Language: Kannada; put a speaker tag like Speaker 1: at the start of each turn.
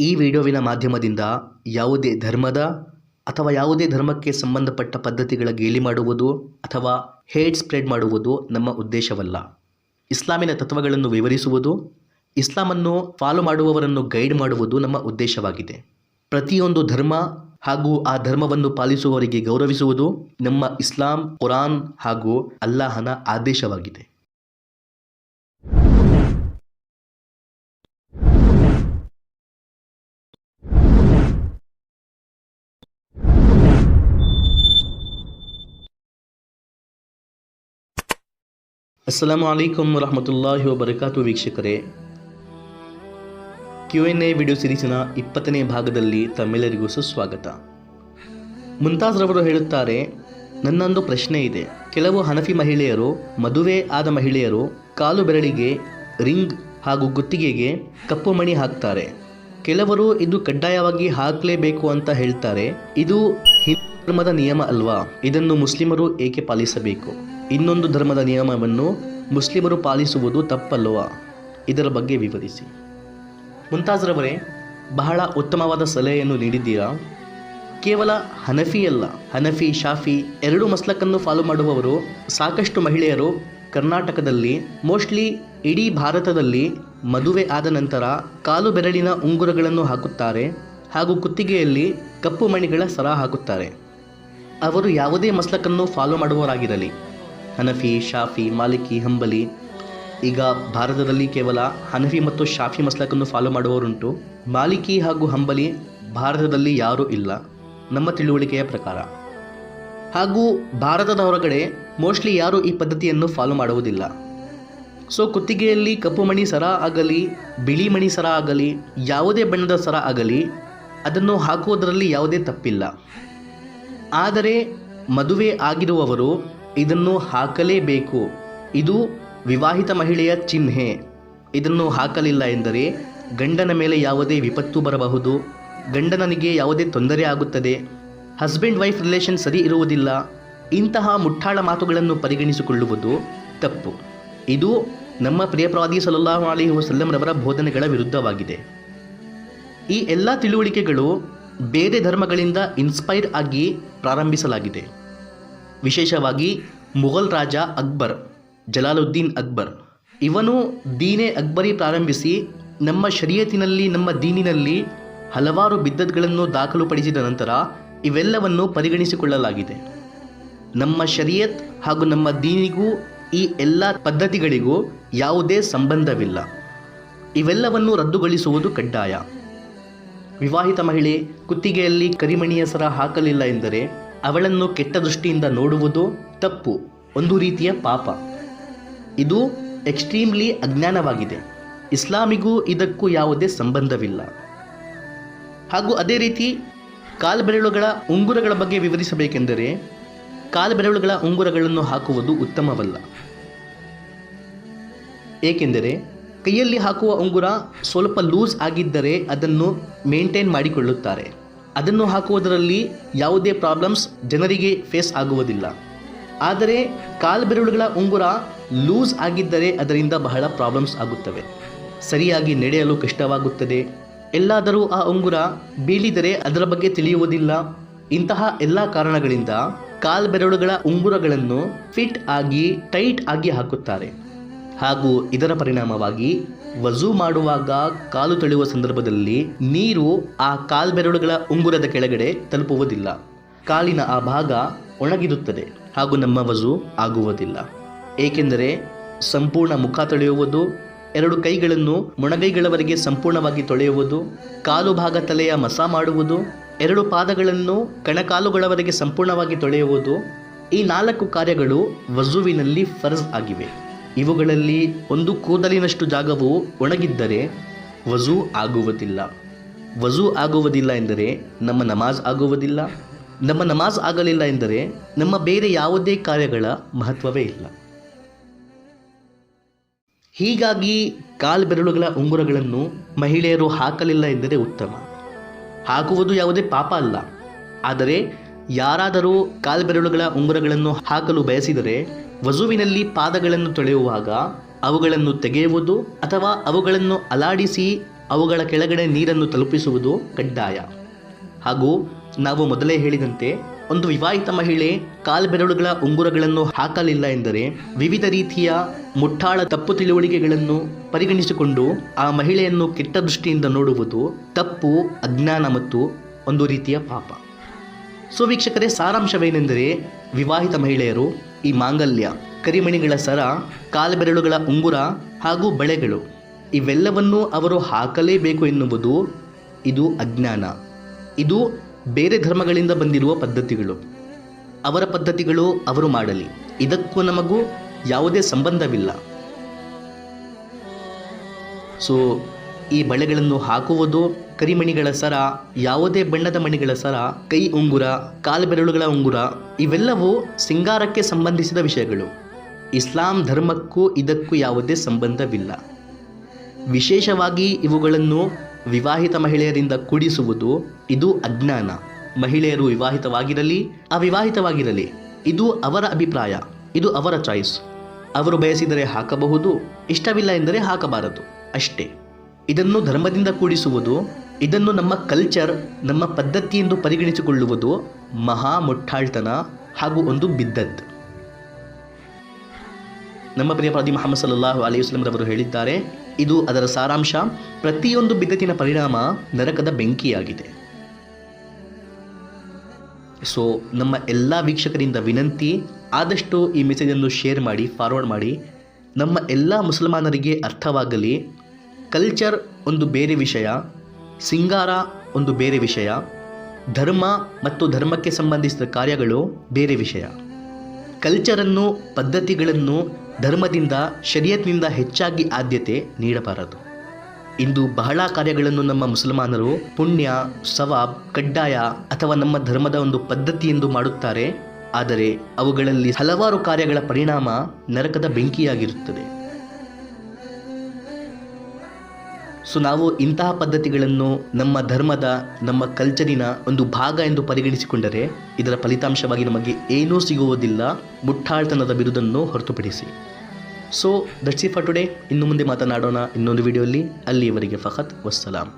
Speaker 1: ಈ ವಿಡಿಯೋವಿನ ಮಾಧ್ಯಮದಿಂದ ಯಾವುದೇ ಧರ್ಮದ ಅಥವಾ ಯಾವುದೇ ಧರ್ಮಕ್ಕೆ ಸಂಬಂಧಪಟ್ಟ ಪದ್ಧತಿಗಳ ಗೇಲಿ ಮಾಡುವುದು ಅಥವಾ ಹೇಟ್ ಸ್ಪ್ರೆಡ್ ಮಾಡುವುದು ನಮ್ಮ ಉದ್ದೇಶವಲ್ಲ. ಇಸ್ಲಾಮಿನ ತತ್ವಗಳನ್ನು ವಿವರಿಸುವುದು, ಇಸ್ಲಾಮನ್ನು ಫಾಲೋ ಮಾಡುವವರನ್ನು ಗೈಡ್ ಮಾಡುವುದು ನಮ್ಮ ಉದ್ದೇಶವಾಗಿದೆ. ಪ್ರತಿಯೊಂದು ಧರ್ಮ ಹಾಗೂ ಆ ಧರ್ಮವನ್ನು ಪಾಲಿಸುವವರಿಗೆ ಗೌರವಿಸುವುದು ನಮ್ಮ ಇಸ್ಲಾಂ, ಕುರಾನ್ ಹಾಗೂ ಅಲ್ಲಾಹನ ಆದೇಶವಾಗಿದೆ. ಅಸ್ಸಲಾಮು ಅಲೈಕುಂ ವರಹಮತುಲ್ಲಾಹಿ ವಬರಕಾತು ವೀಕ್ಷಕರೇ. ಕ್ಯೂ ಎನ್ ಎ ವಿಡಿಯೋ ಸಿರೀಸಿನ ಇಪ್ಪತ್ತನೇ ಭಾಗದಲ್ಲಿ ತಮ್ಮೆಲ್ಲರಿಗೂ ಸುಸ್ವಾಗತ. ಮುಂತಾಜ್ರವರು ಹೇಳುತ್ತಾರೆ, ನನ್ನೊಂದು ಪ್ರಶ್ನೆ ಇದೆ. ಕೆಲವು ಹನಫಿ ಮಹಿಳೆಯರು, ಮದುವೆ ಆದ ಮಹಿಳೆಯರು ಕಾಲು ಬೆರಳಿಗೆ, ರಿಂಗ್ ಹಾಗೂ ಗುತ್ತಿಗೆಗೆ ಕಪ್ಪು ಮಣಿ ಹಾಕ್ತಾರೆ. ಕೆಲವರು ಇದು ಕಡ್ಡಾಯವಾಗಿ ಹಾಕಲೇಬೇಕು ಅಂತ ಹೇಳ್ತಾರೆ. ಇದು ಹಿಂದೂ ಧರ್ಮದ ನಿಯಮ ಅಲ್ವಾ? ಇದನ್ನು ಮುಸ್ಲಿಮರು ಏಕೆ ಪಾಲಿಸಬೇಕು? ಇನ್ನೊಂದು ಧರ್ಮದ ನಿಯಮವನ್ನು ಮುಸ್ಲಿಮರು ಪಾಲಿಸುವುದು ತಪ್ಪಲ್ಲವಾ? ಇದರ ಬಗ್ಗೆ ವಿವರಿಸಿ. ಮುಂತಾಜ್ರವರೇ ಬಹಳ ಉತ್ತಮವಾದ ಸಲಹೆಯನ್ನು ನೀಡಿದ್ದೀರಾ? ಕೇವಲ ಹನಫಿ ಅಲ್ಲ, ಹನಫಿ, ಶಾಫಿ ಎರಡು ಮಸ್ಲಕ್ಕನ್ನು ಫಾಲೋ ಮಾಡುವವರು ಸಾಕಷ್ಟು ಮಹಿಳೆಯರು ಕರ್ನಾಟಕದಲ್ಲಿ, ಮೋಸ್ಟ್ಲಿ ಇಡೀ ಭಾರತದಲ್ಲಿ ಮದುವೆ ಆದ ನಂತರ ಕಾಲು ಬೆರಳಿನ ಉಂಗುರಗಳನ್ನು ಹಾಕುತ್ತಾರೆ ಹಾಗೂ ಕುತ್ತಿಗೆಯಲ್ಲಿ ಕಪ್ಪು ಮಣಿಗಳ ಸರ ಹಾಕುತ್ತಾರೆ. ಅವರು ಯಾವುದೇ ಮಸ್ಲಕನ್ನು ಫಾಲೋ ಮಾಡುವವರಾಗಿರಲಿ. ಹನಫಿ, ಶಾಫಿ, ಮಾಲಿಕಿ, ಹಂಬಲಿ. ಈಗ ಭಾರತದಲ್ಲಿ ಕೇವಲ ಹನಫಿ ಮತ್ತು ಶಾಫಿ ಮಸ್ಲಕನ್ನು ಫಾಲೋ ಮಾಡುವವರುಂಟು. ಮಾಲಿಕಿ ಹಾಗೂ ಹಂಬಲಿ ಭಾರತದಲ್ಲಿ ಯಾರೂ ಇಲ್ಲ. ನಮ್ಮ ತಿಳುವಳಿಕೆಯ ಪ್ರಕಾರ. ಹಾಗೂ ಭಾರತದ ಹೊರಗಡೆ ಮೋಸ್ಟ್ಲಿ ಯಾರೂ ಈ ಪದ್ಧತಿಯನ್ನು ಫಾಲೋ ಮಾಡುವುದಿಲ್ಲ. ಸೊ ಕುತ್ತಿಗೆಯಲ್ಲಿ ಕಪ್ಪು ಮಣಿ ಸರ ಆಗಲಿ, ಬಿಳಿ ಮಣಿ ಸರ ಆಗಲಿ, ಯಾವುದೇ ಬಣ್ಣದ ಸರ ಆಗಲಿ, ಅದನ್ನು ಹಾಕುವುದರಲ್ಲಿ ಯಾವುದೇ ತಪ್ಪಿಲ್ಲ. ಆದರೆ ಮದುವೆ ಆಗಿರುವವರು ಇದನ್ನು ಹಾಕಲೇಬೇಕು. ಇದು ವಿವಾಹಿತ ಮಹಿಳೆಯ ಚಿಹ್ನೆ. ಇದನ್ನು ಹಾಕಲಿಲ್ಲ ಎಂದರೆ ಗಂಡನ ಮೇಲೆ ಯಾವುದೇ ವಿಪತ್ತು ಬರಬಹುದು. ಗಂಡನನಿಗೆ ಯಾವುದೇ ತೊಂದರೆ ಆಗುತ್ತದೆ. ಹಸ್ಬೆಂಡ್ ವೈಫ್ ರಿಲೇಷನ್ ಸರಿ ಇರುವುದಿಲ್ಲ. ಇಂತಹ ಮುಟ್ಟಾಳ ಮಾತುಗಳನ್ನು ಪರಿಗಣಿಸಿಕೊಳ್ಳುವುದು ತಪ್ಪು. ಇದು ನಮ್ಮ ಪ್ರಿಯಪ್ರವಾದಿ ಸಲಲ್ಲಾಹು ಅಲಿ ವಸಲ್ಲಂರವರ ಬೋಧನೆಗಳ ವಿರುದ್ಧವಾಗಿದೆ. ಈ ಎಲ್ಲ ತಿಳುವಳಿಕೆಗಳು ಬೇರೆ ಧರ್ಮಗಳಿಂದ ಇನ್ಸ್ಪೈರ್ ಆಗಿ ಪ್ರಾರಂಭಿಸಲಾಗಿದೆ. ವಿಶೇಷವಾಗಿ ಮೊಘಲ್ ರಾಜ ಅಕ್ಬರ್, ಜಲಾಲುದ್ದೀನ್ ಅಕ್ಬರ್. ಇವನು ದೀನೆ ಅಕ್ಬರಿ ಪ್ರಾರಂಭಿಸಿ ನಮ್ಮ ಶರೀಯತಿನಲ್ಲಿ, ನಮ್ಮ ದೀನಿನಲ್ಲಿ ಹಲವಾರು ಬಿದ್ದತ್ಗಳನ್ನು ದಾಖಲುಪಡಿಸಿದ ನಂತರ ಇವೆಲ್ಲವನ್ನು ಪರಿಗಣಿಸಿಕೊಳ್ಳಲಾಗಿದೆ. ನಮ್ಮ ಶರೀಯತ್ ಹಾಗೂ ನಮ್ಮ ದೀನಿಗೂ ಈ ಎಲ್ಲ ಪದ್ಧತಿಗಳಿಗೂ ಯಾವುದೇ ಸಂಬಂಧವಿಲ್ಲ. ಇವೆಲ್ಲವನ್ನು ರದ್ದುಗೊಳಿಸುವುದು ಕಡ್ಡಾಯ. ವಿವಾಹಿತ ಮಹಿಳೆ ಕುತ್ತಿಗೆಯಲ್ಲಿ ಕರಿಮಣಿಯ ಸರ ಹಾಕಲಿಲ್ಲ ಎಂದರೆ ಅವಳನ್ನು ಕೆಟ್ಟ ದೃಷ್ಟಿಯಿಂದ ನೋಡುವುದು ತಪ್ಪು, ಒಂದು ರೀತಿಯ ಪಾಪ. ಇದು ಎಕ್ಸ್ಟ್ರೀಮ್ಲಿ ಅಜ್ಞಾನವಾಗಿದೆ. ಇಸ್ಲಾಮಿಗೂ ಇದಕ್ಕೂ ಯಾವುದೇ ಸಂಬಂಧವಿಲ್ಲ. ಹಾಗೂ ಅದೇ ರೀತಿ ಕಾಲ್ಬೆರಳುಗಳ ಉಂಗುರಗಳ ಬಗ್ಗೆ ವಿವರಿಸಬೇಕೆಂದರೆ, ಕಾಲ್ಬೆರಳುಗಳ ಉಂಗುರಗಳನ್ನು ಹಾಕುವುದು ಉತ್ತಮವಲ್ಲ. ಏಕೆಂದರೆ, ಕೈಯಲ್ಲಿ ಹಾಕುವ ಉಂಗುರ ಸ್ವಲ್ಪ ಲೂಸ್ ಆಗಿದ್ದರೆ ಅದನ್ನು ಮೇಂಟೈನ್ ಮಾಡಿಕೊಳ್ಳುತ್ತಾರೆ. ಅದನ್ನು ಹಾಕುವುದರಲ್ಲಿ ಯಾವುದೇ ಪ್ರಾಬ್ಲಮ್ಸ್ ಜನರಿಗೆ ಫೇಸ್ ಆಗುವುದಿಲ್ಲ. ಆದರೆ ಕಾಲ್ಬೆರಳುಗಳ ಉಂಗುರ ಲೂಸ್ ಆಗಿದ್ದರೆ ಅದರಿಂದ ಬಹಳ ಪ್ರಾಬ್ಲಮ್ಸ್ ಆಗುತ್ತವೆ. ಸರಿಯಾಗಿ ನಡೆಯಲು ಕಷ್ಟವಾಗುತ್ತದೆ. ಎಲ್ಲಾದರೂ ಆ ಉಂಗುರ ಬೀಳಿದರೆ ಅದರ ಬಗ್ಗೆ ತಿಳಿಯುವುದಿಲ್ಲ. ಇಂತಹ ಎಲ್ಲ ಕಾರಣಗಳಿಂದ ಕಾಲ್ಬೆರಳುಗಳ ಉಂಗುರಗಳನ್ನು ಫಿಟ್ ಆಗಿ, ಟೈಟ್ ಆಗಿ ಹಾಕುತ್ತಾರೆ. ಹಾಗೂ ಇದರ ಪರಿಣಾಮವಾಗಿ ವಜು ಮಾಡುವಾಗ ಕಾಲು ತೊಳೆಯುವ ಸಂದರ್ಭದಲ್ಲಿ ನೀರು ಆ ಕಾಲ್ಬೆರಳುಗಳ ಉಂಗುರದ ಕೆಳಗಡೆ ತಲುಪುವುದಿಲ್ಲ. ಕಾಲಿನ ಆ ಭಾಗ ಒಣಗಿರುತ್ತದೆ ಹಾಗೂ ನಮ್ಮ ವಜು ಆಗುವುದಿಲ್ಲ. ಏಕೆಂದರೆ ಸಂಪೂರ್ಣ ಮುಖ ತೊಳೆಯುವುದು, ಎರಡು ಕೈಗಳನ್ನು ಮೊಣಗೈಗಳವರೆಗೆ ಸಂಪೂರ್ಣವಾಗಿ ತೊಳೆಯುವುದು, ಕಾಲು ಭಾಗ ತಲೆಯ ಮಸ ಮಾಡುವುದು, ಎರಡು ಪಾದಗಳನ್ನು ಕಣಕಾಲುಗಳವರೆಗೆ ಸಂಪೂರ್ಣವಾಗಿ ತೊಳೆಯುವುದು ಈ ನಾಲ್ಕು ಕಾರ್ಯಗಳು ವಜುವಿನಲ್ಲಿ ಫರ್ಜ್ ಆಗಿವೆ. ಇವುಗಳಲ್ಲಿ ಒಂದು ಕೂದಲಿನಷ್ಟು ಜಾಗವು ಒಣಗಿದ್ದರೆ ವಜು ಆಗುವುದಿಲ್ಲ. ವಜು ಆಗುವುದಿಲ್ಲ ಎಂದರೆ ನಮ್ಮ ನಮಾಜ್ ಆಗುವುದಿಲ್ಲ. ನಮ್ಮ ನಮಾಜ್ ಆಗಲಿಲ್ಲ ಎಂದರೆ ನಮ್ಮ ಬೇರೆ ಯಾವುದೇ ಕಾರ್ಯಗಳ ಮಹತ್ವವೇ ಇಲ್ಲ. ಹೀಗಾಗಿ ಕಾಲ್ಬೆರಳುಗಳ ಉಂಗುರಗಳನ್ನು ಮಹಿಳೆಯರು ಹಾಕಲಿಲ್ಲ ಎಂದರೆ ಉತ್ತಮ. ಹಾಕುವುದು ಯಾವುದೇ ಪಾಪ ಅಲ್ಲ. ಆದರೆ ಯಾರಾದರೂ ಕಾಲ್ಬೆರಳುಗಳ ಉಂಗುರಗಳನ್ನು ಹಾಕಲು ಬಯಸಿದರೆ ವಜುವಿನಲ್ಲಿ ಪಾದಗಳನ್ನು ತೊಳೆಯುವಾಗ ಅವುಗಳನ್ನು ತೆಗೆಯುವುದು ಅಥವಾ ಅವುಗಳನ್ನು ಅಲಾಡಿಸಿ ಅವುಗಳ ಕೆಳಗಡೆ ನೀರನ್ನು ತಲುಪಿಸುವುದು ಕಡ್ಡಾಯ. ಹಾಗೂ ನಾವು ಮೊದಲೇ ಹೇಳಿದಂತೆ ಒಂದು ವಿವಾಹಿತ ಮಹಿಳೆ ಕಾಲ್ಬೆರಳುಗಳ ಉಂಗುರಗಳನ್ನು ಹಾಕಲಿಲ್ಲ ಎಂದರೆ ವಿವಿಧ ರೀತಿಯ ಮುಟ್ಟಾಳ ತಪ್ಪು ತಿಳುವಳಿಕೆಗಳನ್ನು ಪರಿಗಣಿಸಿಕೊಂಡು ಆ ಮಹಿಳೆಯನ್ನು ಕೆಟ್ಟ ದೃಷ್ಟಿಯಿಂದ ನೋಡುವುದು ತಪ್ಪು ಅಜ್ಞಾನ ಮತ್ತು ಒಂದು ರೀತಿಯ ಪಾಪ. ಸೊ ವೀಕ್ಷಕರೇ ಸಾರಾಂಶವೇನೆಂದರೆ ವಿವಾಹಿತ ಮಹಿಳೆಯರು ಈ ಮಾಂಗಲ್ಯ, ಕರಿಮಣಿಗಳ ಸರ, ಕಾಲ್ಬೆರಳುಗಳ ಉಂಗುರ ಹಾಗೂ ಬಳೆಗಳು, ಇವೆಲ್ಲವನ್ನು ಅವರು ಹಾಕಲೇಬೇಕು ಎನ್ನುವುದು ಇದು ಅಜ್ಞಾನ. ಇದು ಬೇರೆ ಧರ್ಮಗಳಿಂದ ಬಂದಿರುವ ಪದ್ಧತಿಗಳು. ಅವರ ಪದ್ಧತಿಗಳು ಅವರು ಮಾಡಲಿ. ಇದಕ್ಕೂ ನಮಗೂ ಯಾವುದೇ ಸಂಬಂಧವಿಲ್ಲ. ಸೊ ಈ ಬಳೆಗಳನ್ನು ಹಾಕುವುದು ಕರಿಮಣಿಗಳ ಸರ, ಯಾವುದೇ ಬಣ್ಣದ ಮಣಿಗಳ ಸರ, ಕೈ ಉಂಗುರ ಕಾಲ್ಬೆರಳುಗಳ ಉಂಗುರ, ಇವೆಲ್ಲವೂ ಸಿಂಗಾರಕ್ಕೆ ಸಂಬಂಧಿಸಿದ ವಿಷಯಗಳು. ಇಸ್ಲಾಂ ಧರ್ಮಕ್ಕೂ ಇದಕ್ಕೂ ಯಾವುದೇ ಸಂಬಂಧವಿಲ್ಲ. ವಿಶೇಷವಾಗಿ ಇವುಗಳನ್ನು ವಿವಾಹಿತ ಮಹಿಳೆಯರಿಂದ ಕೂಡಿಸುವುದು ಇದು ಅಜ್ಞಾನ. ಮಹಿಳೆಯರು ವಿವಾಹಿತವಾಗಿರಲಿ, ಅವಿವಾಹಿತವಾಗಿರಲಿ, ಇದು ಅವರ ಅಭಿಪ್ರಾಯ, ಇದು ಅವರ ಚಾಯ್ಸ್. ಅವರು ಬಯಸಿದರೆ ಹಾಕಬಹುದು, ಇಷ್ಟವಿಲ್ಲ ಎಂದರೆ ಹಾಕಬಾರದು, ಅಷ್ಟೇ. ಇದನ್ನು ಧರ್ಮದಿಂದ ಕೂಡಿಸುವುದು ಇದನ್ನು ನಮ್ಮ ಕಲ್ಚರ್ ನಮ್ಮ ಪದ್ಧತಿ ಎಂದು ಪರಿಗಣಿಸಿಕೊಳ್ಳುವುದು ಮಹಾ ಮುಟ್ಟಾಳ್ತನ ಹಾಗೂ ಒಂದು ಬಿದ್ದದ್. ನಮ್ಮ ಪ್ರಿಯ ಮಹಮ್ಮದ್ ಸಲ್ಲಾಹು ಅಲೈಹಿ ವಸಲ್ಲಂರವರು ಹೇಳಿದ್ದಾರೆ, ಇದು ಅದರ ಸಾರಾಂಶ, ಪ್ರತಿಯೊಂದು ಬಿದ್ದತಿನ ಪರಿಣಾಮ ನರಕದ ಬೆಂಕಿಯಾಗಿದೆ. ಸೊ ನಮ್ಮ ಎಲ್ಲ ವೀಕ್ಷಕರಿಂದ ವಿನಂತಿ, ಆದಷ್ಟು ಈ ಮೆಸೇಜನ್ನು ಶೇರ್ ಮಾಡಿ ಫಾರ್ವರ್ಡ್ ಮಾಡಿ, ನಮ್ಮ ಎಲ್ಲ ಮುಸಲ್ಮಾನರಿಗೆ ಅರ್ಥವಾಗಲಿ ಕಲ್ಚರ್ ಒಂದು ಬೇರೆ ವಿಷಯ ಸಿಂಗಾರ ಒಂದು ಬೇರೆ ವಿಷಯ. ಧರ್ಮ ಮತ್ತು ಧರ್ಮಕ್ಕೆ ಸಂಬಂಧಿಸಿದ ಕಾರ್ಯಗಳು ಬೇರೆ ವಿಷಯ. ಕಲ್ಚರನ್ನು, ಪದ್ಧತಿಗಳನ್ನು ಧರ್ಮದಿಂದ, ಶರೀಯತ್ನಿಂದ ಹೆಚ್ಚಾಗಿ ಆದ್ಯತೆ ನೀಡಬಾರದು. ಇಂದು ಬಹಳ ಕಾರ್ಯಗಳನ್ನು ನಮ್ಮ ಮುಸಲ್ಮಾನರು ಪುಣ್ಯ, ಸವಾಬ್, ಕಡ್ಡಾಯ ಅಥವಾ ನಮ್ಮ ಧರ್ಮದ ಒಂದು ಪದ್ಧತಿ ಎಂದು ಮಾಡುತ್ತಾರೆ. ಆದರೆ ಅವುಗಳಲ್ಲಿ ಹಲವಾರು ಕಾರ್ಯಗಳ ಪರಿಣಾಮ ನರಕದ ಬೆಂಕಿಯಾಗಿರುತ್ತದೆ. ಸೊ ನಾವು ಇಂತಹ ಪದ್ಧತಿಗಳನ್ನು ನಮ್ಮ ಧರ್ಮದ, ನಮ್ಮ ಕಲ್ಚರಿನ ಒಂದು ಭಾಗ ಎಂದು ಪರಿಗಣಿಸಿಕೊಂಡರೆ ಇದರ ಫಲಿತಾಂಶವಾಗಿ ನಮಗೆ ಏನೂ ಸಿಗುವುದಿಲ್ಲ. ಮುಟ್ಟಾಳ್ತನದ ಬಿರುದನ್ನು ಹೊರತುಪಡಿಸಿ. So that's it for today ಇನ್ನು ಮುಂದೆ ಮಾತನಾಡೋಣ ಇನ್ನೊಂದು ವಿಡಿಯೋಲಿ ಅಲ್ಲಿಯವರೆಗೆ ಫಹತ್, ವಸ್ಸಲಾಂ.